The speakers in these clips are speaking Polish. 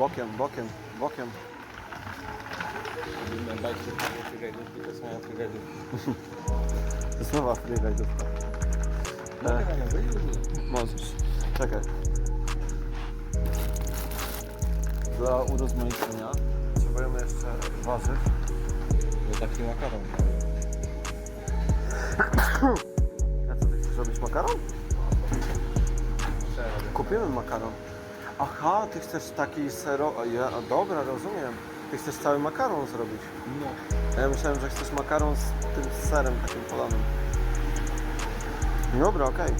Bokiem, bokiem, bokiem. Robimy bajki, freegajdówki, to są. To jest nowa freeride'ówka. E, możesz. Czekaj. Dla urozmaicenia potrzebujemy jeszcze warzyw. To taki makaron. A co, ty chcesz robić makaron? Kupimy makaron. Aha, ty chcesz taki sero... Ja, dobra, rozumiem. Ty chcesz cały makaron zrobić. No. Ja myślałem, że chcesz makaron z tym serem takim polanym. Dobra, okej.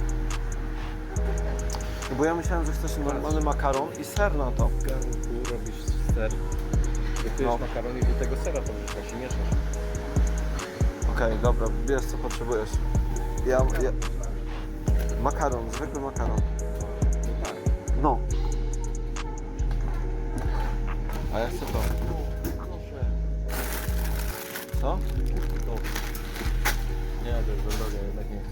Bo ja myślałem, że chcesz normalny makaron i ser na to. Garnku robisz ser. Gotujesz No. makaron i do tego sera to wrzucasz i mieszasz. Okej, dobra, bierz co potrzebujesz. Ja, ja... Makaron, zwykły makaron. No tak. No. A ja chcę to. Co? To. Nie, to jest za drogie, jednak nie chcę.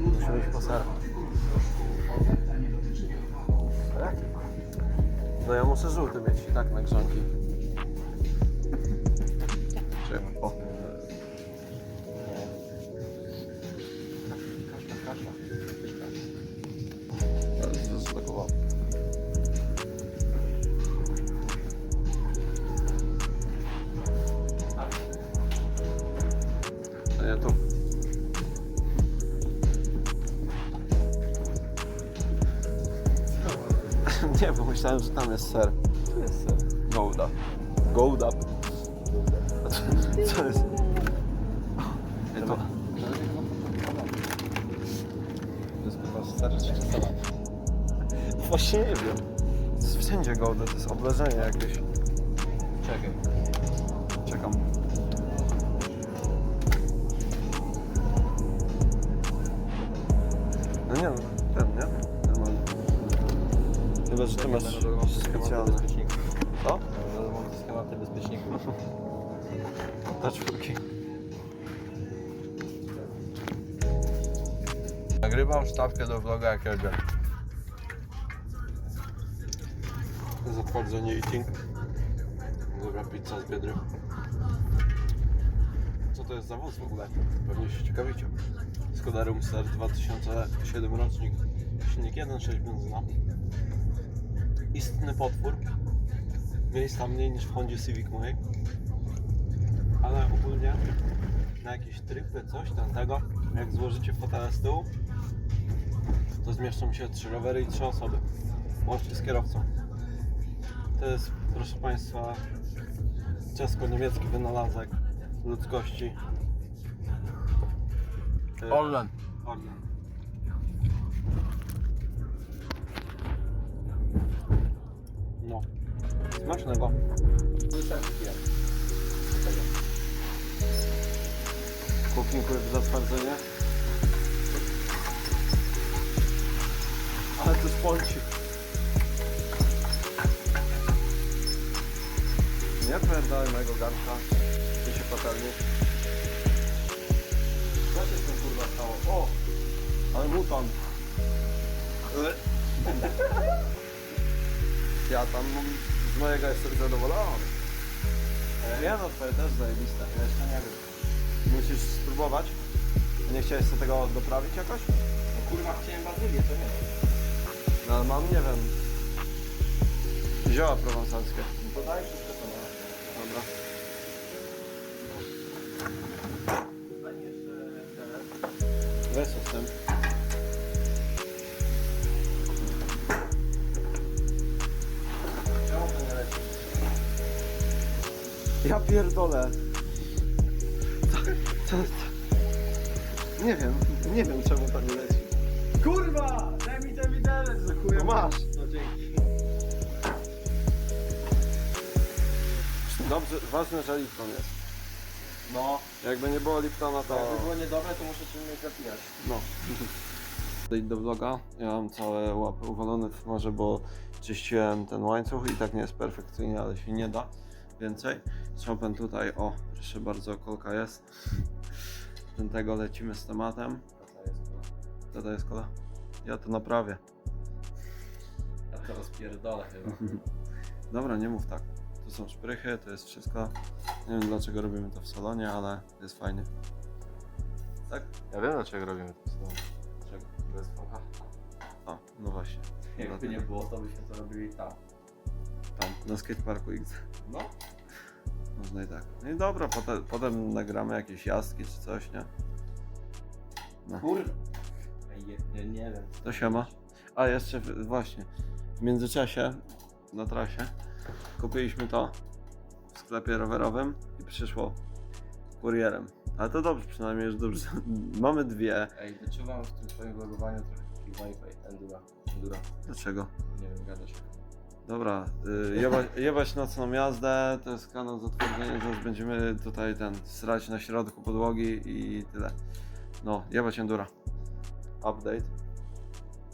Musimy iść po ser. No ja muszę żółty mieć i tak na grzanki. Nie, bo myślałem, że tam jest ser. Tu jest ser. Gołda. Gołda. Co jest? Nie, to... To jest chyba ser czy? Właśnie nie wiem. To jest wszędzie gołda, to jest obleżenie jakieś. Czekaj. Chyba, że ty masz specjalne. Co? Mam schematy bezpieczników. Do czwórki. Nagrywam sztabkę do vloga jak jedę. Zatwardzenie eating. Dobra pizza z biedry. Co to jest za wóz w ogóle? Pewnie się ciekawicie. Skoda Roomster 2007 rocznik. Silnik 1.6 benzyna. Istny potwór. Miejsca mniej niż w Hondzie Civic mojej. Ale ogólnie na jakieś tripy, coś tamtego, jak złożycie fotele z tyłu, to zmieszczą się trzy rowery i trzy osoby. Łącznie z kierowcą. To jest, proszę Państwa, czesko-niemiecki wynalazek ludzkości. Orlen. Orlen. Smacznego. Kukinkujesz w zatwardzenie. Ale to spąci. Nie pierdolę mojego garnka. Ty się patelni. Co się z tym kurwa stało? O! Ale mutant. Ja tam z mojego jestem zadowolony. Nie no, twoje też zajebiste. Ja jeszcze nie wiem. Musisz spróbować. Nie chciałeś sobie tego doprawić jakoś? No kurwa chciałem bazylię, to nie. No ale mam, nie wiem, zioła prowansalskie. No to daj wszystko co masz. Dobra. Weź z tym. Ja pierdolę. Co, co, co? Nie wiem, nie wiem czemu nie leci. Kurwa! Daj mi ten widelec, za chuja. No masz. No dzięki. Dobrze, ważne, że Lipton jest. No, Jakby nie było Liptona, to... jakby było niedobre, to muszę cię nie zapijać. No. Idę do vloga. Ja mam całe łapy uwalone w morze, bo czyściłem ten łańcuch i tak nie jest perfekcyjnie, ale się nie da więcej. Chopin tutaj, o, proszę bardzo, kolka jest. Ten tego lecimy z tematem. A to jest. To to jest kola. Ja to naprawię. To rozpierdolę chyba. Dobra, nie mów tak. Tu są szprychy, to jest wszystko. Nie wiem dlaczego robimy to w salonie, ale jest fajnie. Tak? Ja wiem dlaczego robimy to samo. Czego? Bez fącha. O, no właśnie. Jakby nie było, to byśmy to robili tam. Tam, na skateparku X. No. Można i tak. No i dobra, potem, potem nagramy jakieś jazdki czy coś, nie? No. Kur... Ej, Nie, nie wiem. To siema. A jeszcze w- właśnie, w międzyczasie na trasie kupiliśmy to w sklepie rowerowym i przyszło kurierem. Ale to dobrze, przynajmniej już dobrze. Mamy dwie. Ej, wyczuwam w tym twoim vlogowaniu trochę taki Wi-Fi, Endura. Endura. Dlaczego? Nie wiem, gadasz. Dobra, y, jebać, jebać nocną jazdę, to jest kanał zatwierdzenia, zaraz będziemy tutaj ten srać na środku podłogi i tyle. No, jebać endura. Update.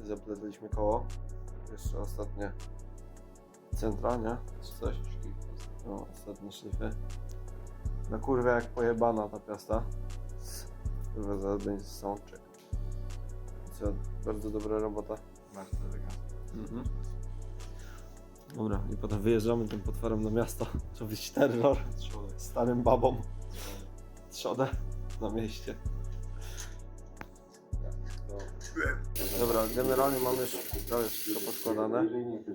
Zapletaliśmy koło. Jeszcze ostatnie centra, nie? Czy coś? No, ostatnie szlify. Na kurwę jak pojebana ta piasta. Kurwa, zaraz będzie soundcheck. Co, bardzo dobra robota. To elegancko. Mhm. Dobra, i potem wyjeżdżamy tym potworem na miasto. Trzeba być terror starym babom. Trzodę na mieście. Dobra, generalnie mamy już prawie wszystko poskładane.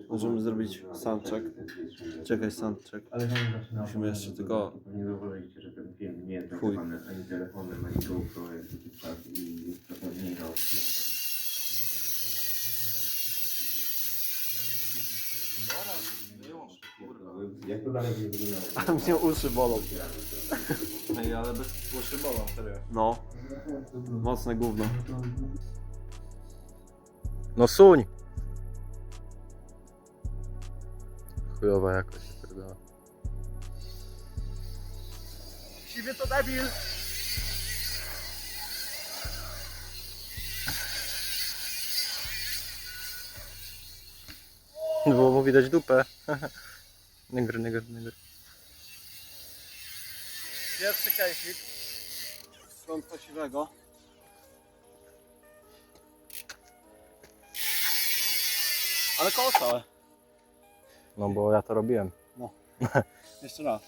Możemy zrobić soundcheck. Czekaj, soundcheck. Ale Musimy jeszcze tylko- Nie zauważyliście, że ten film nie jest Chuj. ani telefonem, ani GoPro, taki czas i jest trochę mniej Jak to dalej będzie wyglądało? A mnie uszy bolą. Ej, ale bez głoszy bolą, serio. No, mocne gówno. No suń! Chujowa jakość się pierdala. Siwy to debil! Było mu widać dupę. Negr, negr, negr. Pierwszy kejsik. Skąd siwego. Ale koło całe. No bo ja to robiłem. Jeszcze raz.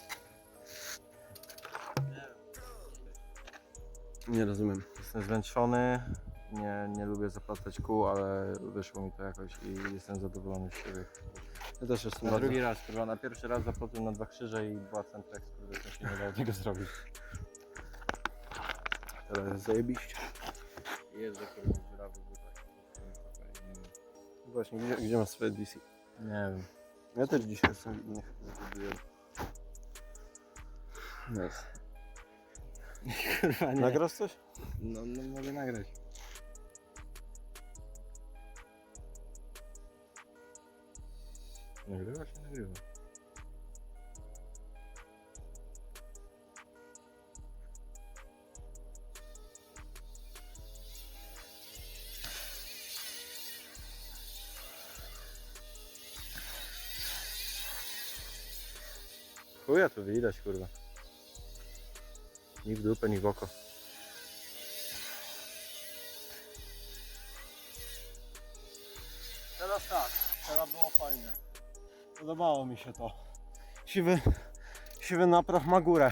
Nie rozumiem. Jestem zmęczony, nie, nie lubię zaplatać kół, ale wyszło mi to jakoś i jestem zadowolony z siebie. Ja też jestem Na drugi raz, kurwa, na pierwszy raz zapłaciłem na dwa krzyże i dwa centra, to się nie dało tego zrobić. Teraz jest zajebiście. Jeżdżę, kurwa, dziurawy wypać. Właśnie, gdzie, gdzie masz swoje DC? Nie wiem. Ja też dzisiaj jestem innych. Nice. Kurwa, Nagrasz coś? No, no mogę nagrać. Nagrywa się? Nagrywa. Chuja tu widać, kurwa. Ni w dupę, ni w oko. Podobało mi się to. Siwy, siwy napraw ma górę.